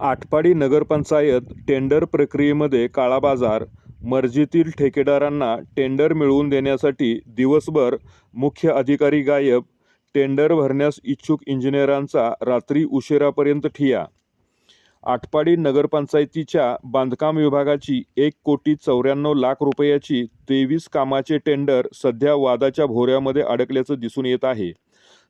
आटपाडी नगरपंचायत tender प्रक्रियेमध्ये काळाबाजार मर्जीतील ठेकेदारांना टेंडर मिळवून देण्यासाठी दिवसभर मुख्य अधिकारी गायब टेंडर भरण्यास इच्छुक इंजिनियरांचा रात्री उशिरापर्यंत ठिया. आटपाडी नगरपंचायतीच्या बांधकाम विभागाची एक कोटी चौऱ्याण्णव लाख रुपयाची तेवीस कामाचे टेंडर सध्या वादाच्या भोऱ्यामध्ये अडकल्याचं दिसून येत आहे.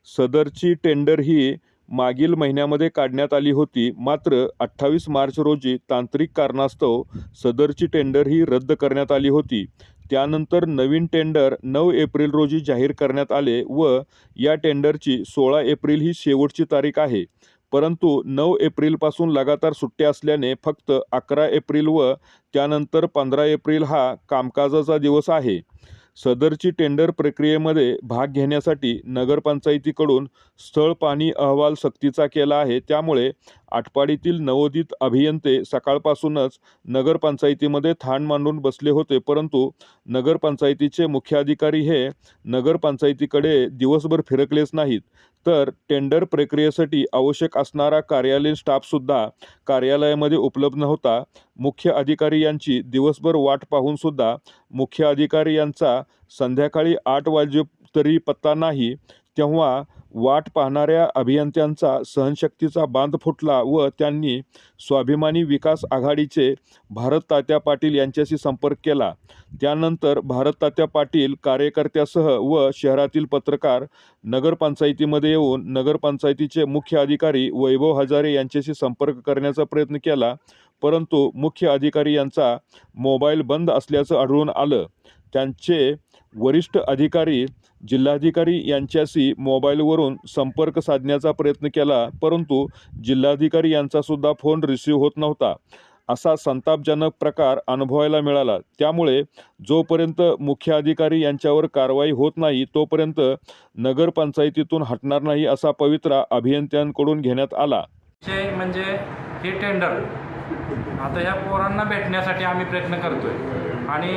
सदरची टेंडर ही मागील महिन्यामध्ये काढण्यात आली होती. मात्र अठ्ठावीस मार्च रोजी तांत्रिक कारणास्तव सदरची टेंडर ही रद्द करण्यात आली होती. त्यानंतर नवीन टेंडर नऊ एप्रिल रोजी जाहीर करण्यात आले व या टेंडरची सोळा एप्रिल ही शेवटची तारीख आहे. परंतु नऊ एप्रिलपासून लगातार सुट्ट्या असल्याने फक्त अकरा एप्रिल व त्यानंतर पंधरा एप्रिल हा कामकाजाचा दिवस आहे. सदरची टेंडर प्रक्रियेमध्ये भाग घेण्यासाठी नगरपंचायतीकडून स्थळ पाणी अहवाल सक्तीचा केला आहे. त्यामुळे आटपाडीतील नवोदित अभियंते सकाळपासूनच नगरपंचायतीमध्ये थाण मांडून बसले होते. परंतु नगरपंचायतीचे मुख्याधिकारी हे नगरपंचायतीकडे दिवसभर फिरकलेच नाहीत. तर टेंडर प्रक्रियेसाठी आवश्यक असणारा कार्यालयीन स्टाफसुद्धा कार्यालयामध्ये उपलब्ध नव्हता. मुख्य अधिकारी यांची दिवसभर वाट पाहूनसुद्धा मुख्य अधिकारी यांचा संध्याकाळी आठ वाजे तरी पत्ता नाही तेव्हा वाट पाहणाऱ्या अभियंत्यांचा सहनशक्तीचा बांध फुटला व त्यांनी स्वाभिमानी विकास आघाडीचे भारत तात्या पाटील यांच्याशी संपर्क केला. त्यानंतर भारत तात्या पाटील कार्यकर्त्यासह व शहरातील पत्रकार नगरपंचायतीमध्ये येऊन नगरपंचायतीचे मुख्य अधिकारी वैभव हजारे यांच्याशी संपर्क करण्याचा प्रयत्न केला. परंतु मुख्य अधिकारी यांचा मोबाईल बंद असल्याचं आढळून आलं. त्यांचे वरिष्ठ अधिकारी जिल्हाधिकारी यांच्याशी मोबाईलवरून संपर्क साधण्याचा प्रयत्न केला परंतु जिल्हाधिकारी यांचासुद्धा फोन रिसीव्ह होत नव्हता. असा संतापजनक प्रकार अनुभवायला मिळाला. त्यामुळे जोपर्यंत मुख्य अधिकारी यांच्यावर कारवाई होत नाही तोपर्यंत नगरपंचायतीतून हटणार नाही असा पवित्रा अभियंत्यांकडून घेण्यात आला. म्हणजे हे टेंडर आता ह्या पोरांना भेटण्यासाठी आम्ही प्रयत्न करतोय. आणि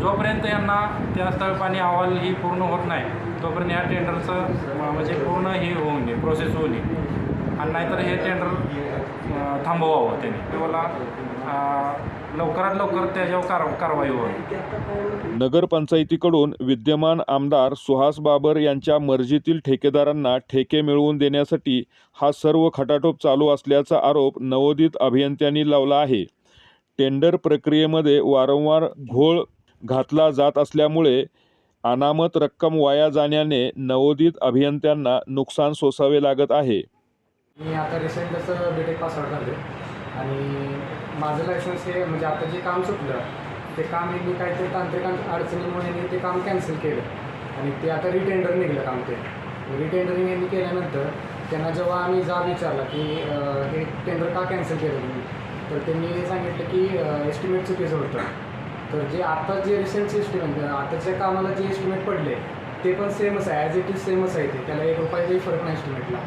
जोपर्यंत यांना त्या स्थळपाणी अहवाल ही पूर्ण होत नाही तोपर्यंत या टेंडरचं म्हणजे पूर्ण हे होऊन नये प्रोसेस होऊ नये आणि नाहीतर हे टेंडर थांबवावं त्यांनी. मला लवकरात लवकर त्याच्यावर कार कारवाई व्हावी नगरपंचायतीकडून विद्यमान आमदार सुहास बाबर यांच्या मर्जीतील ठेकेदारांना ठेके मिळवून देण्यासाठी हा सर्व खटाटोप चालू असल्याचा आरोप नवोदित अभियंत्यांनी लावला आहे. टेंडर प्रक्रियेमध्ये वारंवार घोळ घातला जात असल्यामुळे अनामत रक्कम वाया जाण्याने नवोदित अभियंत्यांना नुकसान सोसावे लागत आहे. मी आता रिसेंट जसं बी टेक पासआउट झाले आणि माझं लायसन्स हे म्हणजे आता जे काम सुटलं ते काम मी काहीतरी तांत्रिक अडचणीमुळे मी ते काम कॅन्सल केलं. आणि ते आता रिटेंडर निघलं काम ते. रिटेंडरिंग यांनी केल्यानंतर त्यांना जेव्हा आम्ही जा विचारला की हे टेंडर का कॅन्सल केलं तुम्ही? तर त्यांनी सांगितलं की एस्टिमेट चुकीचं होतं. तर जे आता जे रिसेंट एस्टिमेट आताच्या कामाला जे एस्टिमेट पडले ते पण सेमच आहे. ॲज इट इज सेमच आहे ते. त्याला एक रुपयाचाही फरक नाही एस्टिमेटला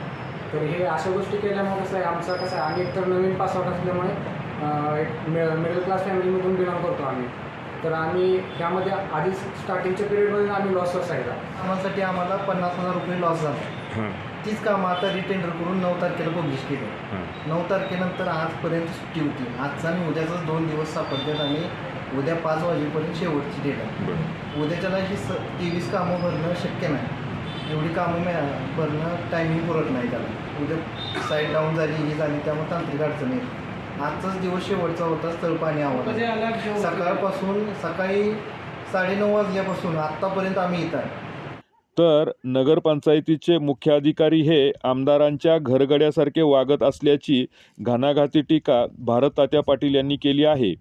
तर हे अशा गोष्टी केल्यामुळे कसं आहे आमचं कसं आहे आम्ही एकतर नवीन पासआउट असल्यामुळे मिडल क्लास फॅमिलीमधून बिलॉंग करतो आम्ही. तर आम्ही ह्यामध्ये आधीच स्टार्टिंगच्या पिरियडमध्ये आम्ही लॉस असायचा कामासाठी आम्हाला पन्नास हजार रुपये लॉस झाला. तीच कामं आता रिटेंडर करून नऊ तारखेला पब्लिश केली. नऊ तारखेनंतर आजपर्यंत सुट्टी होती. आजचा आणि उद्याचा दोन दिवस सापडतात आणि उद्या पाच वाजेपर्यंत शेवटची डेट आहे. उद्याच्याला ही स तेवीस कामं भरणं शक्य नाही. एवढी कामं मिळा भरणं टायमिंग पुरत नाही त्याला. उद्या साईड डाऊन झाली ही झाली त्यामुळे तांत्रिक अडचणी आहेत. आजचाच दिवस शेवटचा होता स्थळ पाणी आव्हान सकाळपासून सकाळी साडेनऊ वाजल्यापासून आत्तापर्यंत आम्ही इथं आहे. तर नगरपंचायतीचे मुख्याधिकारी हे आमदारांच्या घरगड्यासारखे वागत असल्याची घणाघाती टीका भारत तात्या पाटील यांनी केली आहे.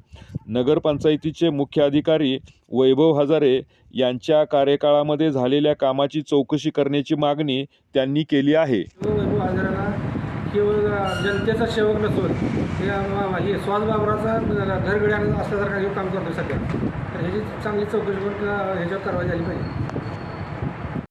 नगरपंचायतीचे मुख्याधिकारी वैभव हजारे यांच्या कार्यकाळामध्ये झालेल्या कामाची चौकशी करण्याची मागणी त्यांनी केली आहे. केवळ जनतेचा सेवक नसून हे आम- स्वाद बाबराचा घरगड्या असल्यासारखा हे काम करतो सध्या. तर ह्याची चांगली चौकशी करून ह्याच्यावर कारवाई झाली पाहिजे.